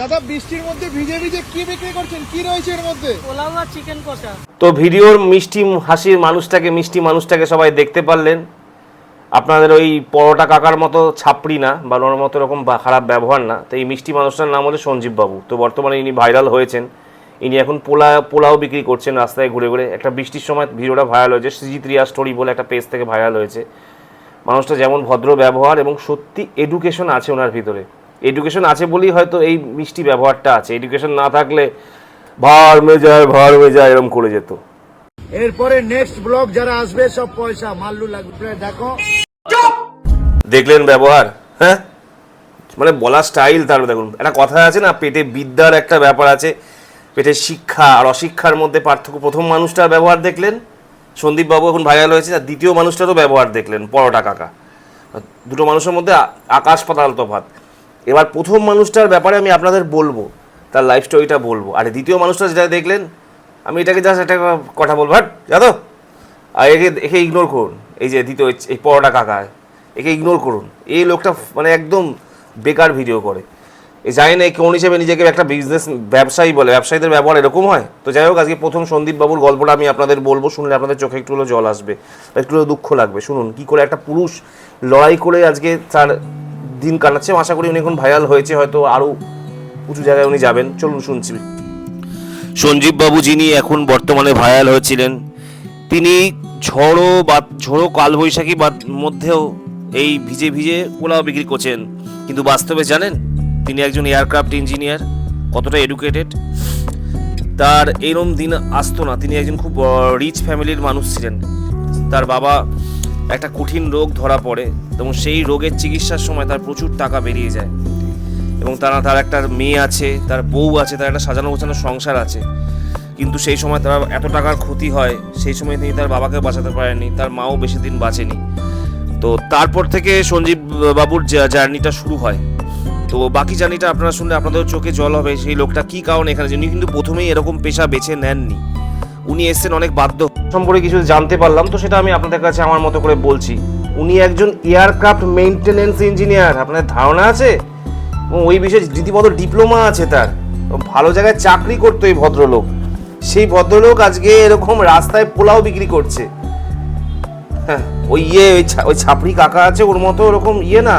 দাদা বৃষ্টির মধ্যে ভিজে ভিজে কি বিক্রি করছেন? কি রয়েছে এর মধ্যে? পোলাও আর চিকেন কষা। তো ভিডিওর মিষ্টি হাসির মানুষটাকে মিষ্টি মানুষটাকে সবাই দেখতে পারলেন। আপনাদের ওই পরোটা কাকার মতো ছাপড়ি না বা ওনার মতো এরকম খারাপ ব্যবহার না। তো এই মিষ্টি মানুষটার নাম হলো সঞ্জীব বাবু তো বর্তমানে ইনি ভাইরাল হয়েছেন। ইনি এখন পোলা পোলাও বিক্রি করছেন রাস্তায় ঘুরে ঘুরে। একটা বৃষ্টির সময় ভিডিওটা ভাইরাল হয়েছে সৃজিত রিয়া স্টোরি বলে একটা পেজ থেকে ভাইরাল হয়েছে। মানুষটা যেমন ভদ্র ব্যবহার এবং সত্যি এডুকেশন আছে ওনার ভিতরে। এডুকেশন আছে বলেই হয়তো এই মিষ্টি ব্যবহারটা আছে। এডুকেশন না থাকলে ভার মেজায় ভার মেজায় এরকম করে যেত। এরপরে নেক্সট ব্লগ যারা আসবে সব পয়সা মাল্লু লাগবে দেখো। দেখলেন ব্যবহার? হ্যাঁ? মানে বলার স্টাইল তার দেখুন। একটা কথা আছে না পেটে বিদ্যার একটা ব্যাপার আছে। পেটে শিক্ষা আর অশিক্ষার মধ্যে পার্থক্য। প্রথম মানুষটার ব্যবহার দেখলেন সন্দীপ বাবু এখন ভাইরাল হয়েছে আর দ্বিতীয় মানুষটারও ব্যবহার দেখলেন পরোটা কাকা। দুটো মানুষের মধ্যে আকাশ পাতাল তফাৎ। এবার প্রথম মানুষটার ব্যাপারে আমি আপনাদের বলব, তার লাইফ স্টোরিটা বলব। আর দ্বিতীয় মানুষটা যেটা দেখলেন, আমি এটাকে জাস্ট একটা কথা বলব। হ্যাঁ জানো আর একে একে ইগনোর করুন। এই যে দ্বিতীয়, এই- পরোটা কাকা, একে ইগনোর করুন। এই লোকটা মানে একদম বেকার ভিডিও করে। এ জানি না কোন হিসেবে নিজেকে একটা বিজনেস ব্যবসায়ী বলে। ব্যবসায়ীদের ব্যবহার এরকম হয়? তো যাই হোক, আজকে প্রথম সন্দীপ বাবুর গল্পটা আমি আপনাদের বলব। শুনলে আপনাদের চোখে একটু হলো জল আসবে, একটু হলো দুঃখ লাগবে। শুনুন, কি করে একটা পুরুষ লড়াই করে আজকে তার দিন কাটাচ্ছে আশা করি উনি এখন ভাইরাল হয়েছে, হয়তো আরও উঁচু জায়গায় উনি যাবেন। চলুন শুনছি। সঞ্জীব বাবু যিনি এখন বর্তমানে ভাইরাল হয়েছিলেন, তিনি ঝড়ো বা ঝড়ো কালবৈশাখী বা মধ্যেও এই ভিজে ভিজে পোলাও বিক্রি করছেন। কিন্তু বাস্তবে জানেন, তিনি একজন এয়ারক্রাফট ইঞ্জিনিয়ার কতটা এডুকেটেড তার এরম দিন আসতো না। তিনি একজন খুব রিচ ফ্যামিলির মানুষ ছিলেন। তার বাবা একটা কঠিন রোগ ধরা পড়ে এবং সেই রোগের চিকিৎসার সময় তার প্রচুর টাকা বেরিয়ে যায়। এবং তারা, তার একটা মেয়ে আছে, তার বউ আছে, তার একটা সাজানো গোছানো সংসার আছে। কিন্তু সেই সময় তার এত টাকার ক্ষতি হয়, সেই সময় তিনি তার বাবাকে বাঁচাতে পারেননি, তার মাও বেশি দিন বাঁচেনি। তো তারপর থেকে সঞ্জীব বাবুর জার্নিটা শুরু হয়। তো বাকি জার্নিটা আপনারা শুনলে আপনাদের চোখে জল হবে, সেই লোকটা কি কারণে এখানে উনি কিন্তু প্রথমেই এরকম পেশা বেছে নেননি। উনি এসেছেন অনেক বাধ্য। সম্পর্কে কিছু জানতে পারলাম, তো সেটা আমি আপনাদের কাছে আমার মতো করে বলছি। উনি একজন এয়ারক্রাফট মেইনটেনেন্স ইঞ্জিনিয়ার, আপনাদের ধারণা আছে? ওই বিষয়ে রীতিমতো ডিপ্লোমা আছে তার। ভালো জায়গায় চাকরি করতো এই ভদ্রলোক। সেই ভদ্রলোক আজকে এরকম রাস্তায় পোলাও বিক্রি করছে। হ্যাঁ ওই ইয়ে ওই ছাপড়ি কাকা আছে ওর মতো ওরকম ইয়ে না?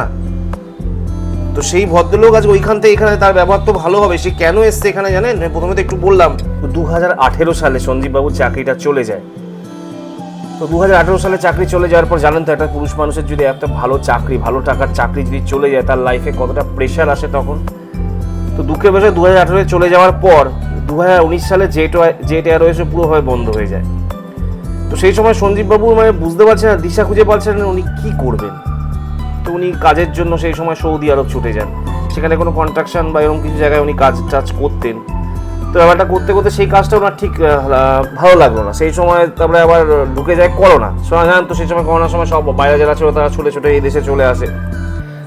তো সেই ভদ্রলোক আজ ওইখান থেকে এখানে তার ব্যবহার তো ভালো হবে। সে কেন এসছে এখানে জানেন? প্রথমে তো একটু বললাম, দু হাজার আঠেরো সালে সঞ্জীববাবুর চাকরিটা চলে যায়। তো দু হাজার আঠেরো সালে চাকরি চলে যাওয়ার পর জানেন তো, একটা পুরুষ মানুষের যদি একটা ভালো চাকরি, ভালো টাকার চাকরি যদি চলে যায়, তার লাইফে কতটা প্রেশার আসে তখন? তো দুঃখের বিষয়, দু হাজার চলে যাওয়ার পর দু হাজার উনিশ সালে জেট জেট এয়ারওয়েজে পুরোভাবে বন্ধ হয়ে যায়। তো সেই সময় সঞ্জীববাবু মানে বুঝতে পারছেন না, দিশা খুঁজে পাচ্ছেন না উনি কী করবেন। তো উনি কাজের জন্য সেই সময় সৌদি আরব ছুটে যান। সেখানে কোনো কন্ট্রাকশন বা এরকম কিছু জায়গায় উনি কাজ টাজ করতেন। তো ব্যাপারটা করতে করতে সেই কাজটা ওনার ঠিক ভালো লাগল না। সেই সময় তারপরে আবার ঢুকে যায় করোনা জানেন তো সেই সময় করোনার সময় সব বাইরে যারা ছিল তারা ছুটে ছুটে এই দেশে চলে আসে।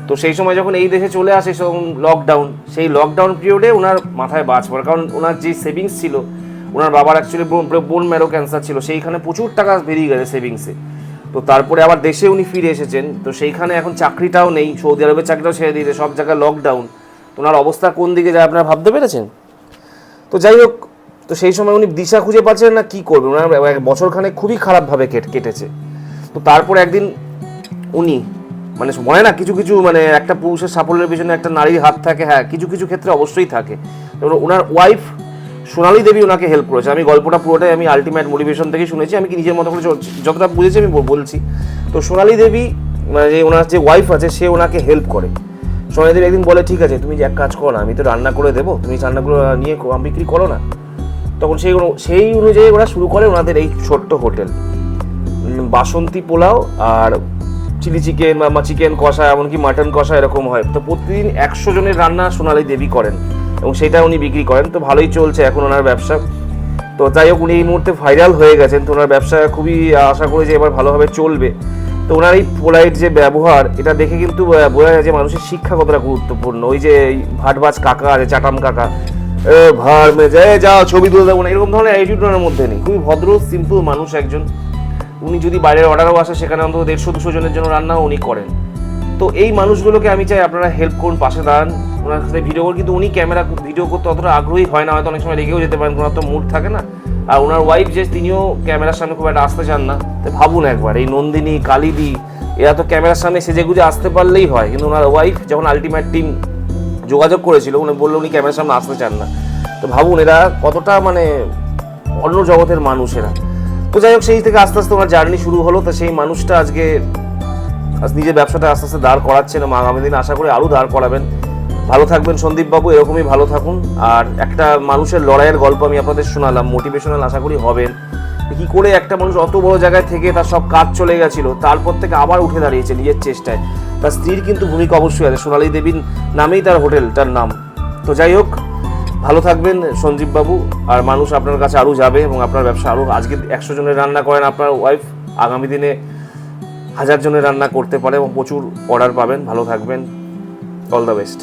তো সেই সময় যখন এই দেশে চলে আসে সেরকম লকডাউন সেই লকডাউন পিরিয়ডে ওনার মাথায় বাজ পড়ে। কারণ ওনার যে সেভিংস ছিল ওনার বাবার অ্যাকচুয়ালি বোন ম্যারো ক্যান্সার ছিল, সেইখানে প্রচুর টাকা বেরিয়ে গেছে সেভিংসে তো তারপরে আবার দেশে উনি ফিরে এসেছেন। তো সেইখানে এখন চাকরিটাও নেই, সৌদি আরবের চাকরিটাও ছেড়ে দিয়েছে, সব জায়গায় লকডাউন ওনার অবস্থা কোন দিকে যায় আপনারা ভাবতে পেরেছেন? তো যাই হোক, তো সেই সময় উনি দিশা খুঁজে পাচ্ছেন না, কি করবে? ওনার বছরখানে খুবই খারাপভাবে কেট- কেটেছে। তো তারপর একদিন উনি মানে মনে না, কিছু কিছু মানে একটা পুরুষের সাফল্যের পিছনে একটা নারীর হাত থাকে হ্যাঁ কিছু কিছু ক্ষেত্রে অবশ্যই থাকে। ওনার ওয়াইফ সোনালী দেবী ওনাকে হেল্প করেছে। আমি গল্পটা পুরোটাই আমি আলটিমেট মোটিভেশন থেকে শুনেছি, আমি কি নিজের মতো করে যতটা বুঝেছি আমি বলছি। তো সোনালী দেবী মানে যে ওনার যে ওয়াইফ আছে, সে ওনাকে হেল্প করে। সোনালী দেবী একদিন বলে, ঠিক আছে, তুমি যে এক কাজ করো না, আমি তো রান্না করে দেবো, তুমি রান্নাগুলো নিয়ে আম বিক্রি করো না। তখন সেই সেই অনুযায়ী ওরা শুরু করে ওনাদের এই ছোট্ট হোটেল। বাসন্তী পোলাও আর চিলি চিকেন বা চিকেন কষা, এমনকি মাটন কষা এরকম হয়। তো প্রতিদিন একশো জনের রান্না সোনালী দেবী করেন। এবং সেটা উনি বিক্রি করেন। তো ভালোই চলছে এখন ওনার ব্যবসা। তো যাই হোক, উনি এই মুহূর্তে ভাইরাল হয়ে গেছেন। তো ওনার ব্যবসা খুবই আশা করি যে এবার ভালোভাবে চলবে। তো ওনার এই পোলাইট যে ব্যবহার, এটা দেখে কিন্তু বোঝা যায় যে মানুষের শিক্ষা কতটা গুরুত্বপূর্ণ। ওই যে ভাটবাজ কাকা আছে, চাটাম কাকা। ভার মে যায় যাও, ছবি তুলে দেবো না। এরকম ধরনের অ্যাটিটিউড ওনার মধ্যে নেই। খুবই ভদ্র সিম্পল মানুষ একজন। উনি যদি বাইরের অর্ডারও আসে, সেখানে অন্তত দেড়শো, দুশো জনের জন্য রান্নাও উনি করেন। তো এই মানুষগুলোকে আমি চাই আপনারা হেল্প করুন, পাশে দাঁড়ান। ওনার সাথে ভিডিও করে কিন্তু উনি ক্যামেরা ভিডিও করতে অতটা আগ্রহী হয় না, হয়তো অনেক সময় রেগেও যেতে পারেন, কোনো তো মুড থাকে না। আর ওনার ওয়াইফ যে তিনিও ক্যামেরার সামনে খুব একটা আসতে চান না। তো ভাবুন একবার, এই নন্দিনী, কালিদি, এরা তো ক্যামেরার সামনে সেজে গুজে আসতে পারলেই হয়। কিন্তু ওনার ওয়াইফ যখন আলটিমেট টিম যোগাযোগ করেছিল, উনি বলল উনি ক্যামেরার সামনে আসতে চান না। তো ভাবুন, এরা কতটা মানে অন্য জগতের মানুষ এরা। তো যাই হোক, সেই থেকে আস্তে আস্তে ওনার জার্নি শুরু হলো। তো সেই মানুষটা আজকে আজ নিজের ব্যবসাটা আস্তে আস্তে দাঁড় করাচ্ছেন এবং আগামী দিন আশা করি আরও দাঁড় করাবেন। ভালো থাকবেন সন্দীপ বাবু এরকমই ভালো থাকুন। আর একটা মানুষের লড়াইয়ের গল্প আমি আপনাদের শোনালাম মোটিভেশনাল আশা করি হবেন। কি করে একটা মানুষ অত বড় জায়গায় থেকে তার সব কাজ চলে গেছিল, তারপর থেকে আবার উঠে দাঁড়িয়েছে নিজের চেষ্টায়। তার স্ত্রীর কিন্তু ভূমিকা অবশ্যই আছে, সোনালী দেবীর নামেই তার হোটেলটার নাম। তো যাই হোক, ভালো থাকবেন সঞ্জীব বাবু আর মানুষ আপনার কাছে আরও যাবে এবং আপনার ব্যবসা আরও, আজকে একশো জনের রান্না করেন আপনার ওয়াইফ আগামী দিনে হাজার জনের রান্না করতে পারে এবং প্রচুর অর্ডার পাবেন। ভালো থাকবেন। All the best